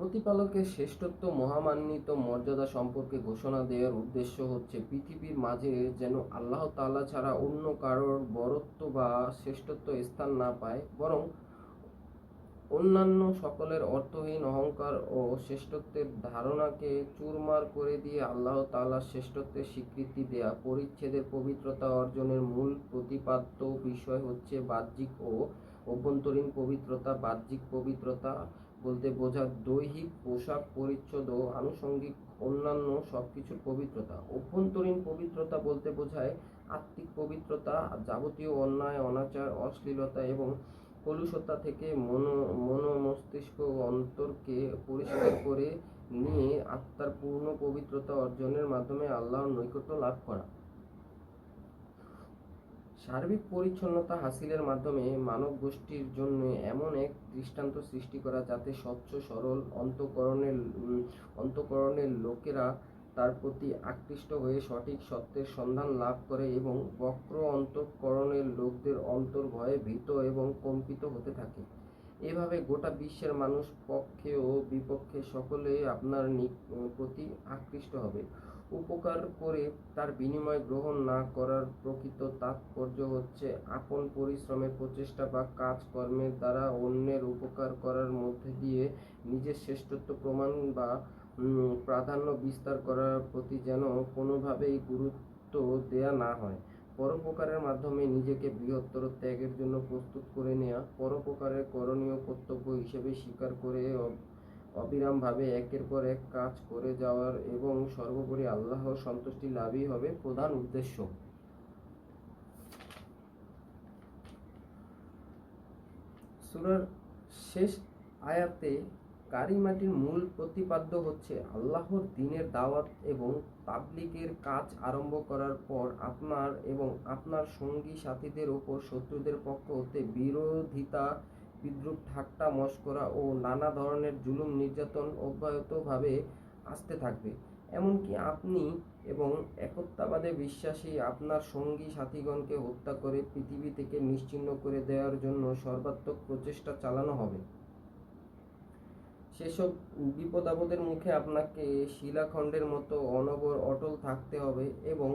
প্রতিপালকের শ্রেষ্ঠত্ব, মহামান্বিত মর্যাদা সম্পর্কে ঘোষণা দেওয়ার উদ্দেশ্য হচ্ছে, পৃথিবীর মাঝে যেন আল্লাহ তাআলা ছাড়া অন্য কারোর বরত্ব বা শ্রেষ্ঠত্ব স্থান না পায়, বরং অন্যান্য সকলের অর্থহীন অহংকার ও শ্রেষ্ঠত্বের ধারণাকে চুরমার করে দিয়ে আল্লাহ তাআলার শ্রেষ্ঠত্বের স্বীকৃতি দেয়া, পরিচ্ছেদের পবিত্রতা অর্জনের মূল প্রতিপাদ্য বিষয় হচ্ছে বাহ্যিক ও অভ্যন্তরীণ পবিত্রতা, বাহ্যিক পবিত্রতা বলতে বোঝা দৈহিক, পোশাক, পরিচ্ছদ ও আনুষঙ্গিক অন্যান্য সবকিছুর পবিত্রতা। অভ্যন্তরীণ পবিত্রতা বলতে বোঝায় আত্মিক পবিত্রতা, যাবতীয় অন্যায়, অনাচার, অশ্লীলতা এবং কলুষতা থেকে মন মন মস্তিষ্ক ও অন্তরকে পরিষ্কার করে নিয়ে আত্মার পূর্ণ পবিত্রতা অর্জনের মাধ্যমে আল্লাহর নৈকট্য লাভ করা। সার্বিক পরিচ্ছন্নতা হাসিলের মাধ্যমে মানব গোষ্ঠীর জন্য এমন এক দৃষ্টান্ত সৃষ্টি করা যাতে স্বচ্ছ, সরল, অন্তঃকরণের অন্তঃকরণের লোকেরা তার প্রতি আকৃষ্ট হয়ে সঠিক সত্যের সন্ধান লাভ করে এবং বক্র অন্তঃকরণের লোকদের অন্তর ভয়ে ভীত এবং কম্পিত হতে থাকে। এভাবে গোটা বিশ্বের মানুষ পক্ষে ও বিপক্ষে সকলে আপনার প্রতি আকৃষ্ট হবে। উপকার করে তার বিনিময় গ্রহণ না করার প্রকৃত তাৎপর্য হচ্ছে আপন পরিশ্রমের প্রচেষ্টা বা কাজকর্মের দ্বারা অন্যের উপকার করার মধ্যে দিয়ে নিজের শ্রেষ্ঠত্ব প্রমাণ বা প্রাধান্য বিস্তার করার প্রতি যেন কোনোভাবেই গুরুত্ব দেয়া না হয়। পরোপকারের মাধ্যমে নিজেকে বৃহত্তর ত্যাগের জন্য প্রস্তুত করে নেওয়া পরোপকারের করণীয় কর্তব্য হিসেবে স্বীকার করে অবিরামভাবে একের পর এক কাজ করে যাওয়ার এবং সর্বোপরি আল্লাহর সন্তুষ্টি লাভই হবে প্রধান উদ্দেশ্য। সূরার শেষ আয়াতে কারিমাটির মূল প্রতিপাদ্য হচ্ছে আল্লাহর দিনের দাওয়াত এবং তাবলিগের কাজ আরম্ভ করার পর আপনার এবং আপনার সঙ্গী সাথীদের ওপর শত্রুদের পক্ষ হতে বিরোধিতা বিদ্রুপ, ঠাট্টা, মস্করা ও নানা ধরনের জুলুম নির্যাতন অব্যাহতভাবে আসতে থাকবে। এমনকি আপনি এবং একত্বাবাদে বিশ্বাসী আপনার সঙ্গী সাথীগণকে হত্যা করে পৃথিবী থেকে নিশ্চিহ্ন করে দেওয়ার জন্য সর্বাত্মক প্রচেষ্টা চালানো হবে। সেসব বিপদ আপদের মুখে আপনাকে শিলাখণ্ডের মতো অনবর, অটল থাকতে হবে এবং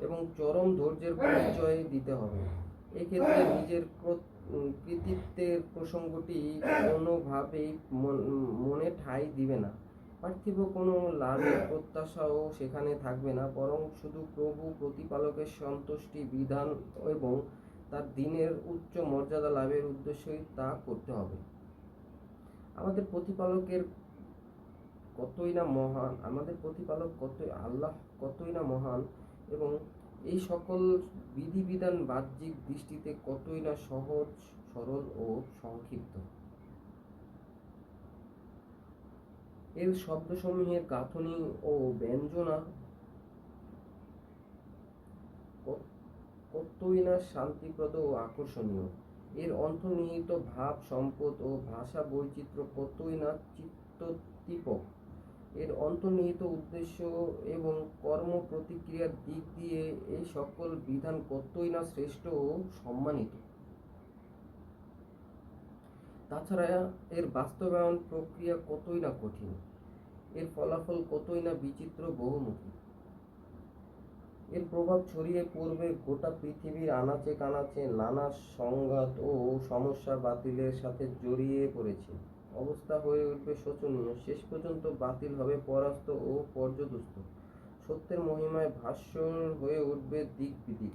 এবং চরম ধৈর্যের পরিচয় দিতে হবে। এক্ষেত্রে নিজের কৃতিত্বের প্রসঙ্গটি কোনোভাবেই মনে ঠাঁই দিবে না। পার্থিব কোনো লাভের প্রত্যাশাও সেখানে থাকবে না, বরং শুধু প্রভু প্রতিপালকের সন্তুষ্টি, বিধান এবং তার দিনের উচ্চ মর্যাদা লাভের উদ্দেশ্যই তা করতে হবে। আমাদের প্রতিপালকের কতই না মহান, আমাদের প্রতিপালক কতই, আল্লাহ কতই না মহান এবং এই সকল বিধিবিধান বাহ্যিক দৃষ্টিতে কতই না সহজ, সরল ও সংক্ষিপ্ত। এর শব্দসমূহের গাঁথনি ও ব্যঞ্জনা কতই না শান্তিপ্রদ ও আকর্ষণীয়। এর অন্তর্নিহিত ভাব, সম্পদ ও ভাষা বৈচিত্র্য কতই না চিত্তদীপক এর অন্তর্নিহিত উদ্দেশ্য এবং কর্ম প্রতিক্রিয়ার দিক দিয়ে এই সকল বিধান কতই না শ্রেষ্ঠ ও সম্মানিত। তাছাড়া এর বাস্তবায়ন প্রক্রিয়া কতই না কঠিন, এর ফলাফল কতই না বিচিত্র বহুমুখী। এর প্রভাব ছড়িয়ে পড়বে গোটা পৃথিবীর আনাচে কানাচে নানা সংঘাত ও সমস্যা বাতিলের সাথে জড়িয়ে পড়েছে। অবস্থা হয়ে উঠবে শোচনীয়। শেষ পর্যন্ত বাতিল হবে পরাস্ত ও পর্যদস্ত। সত্যের মহিমায় ভাস্বর হয়ে উঠবে দিক বিদিক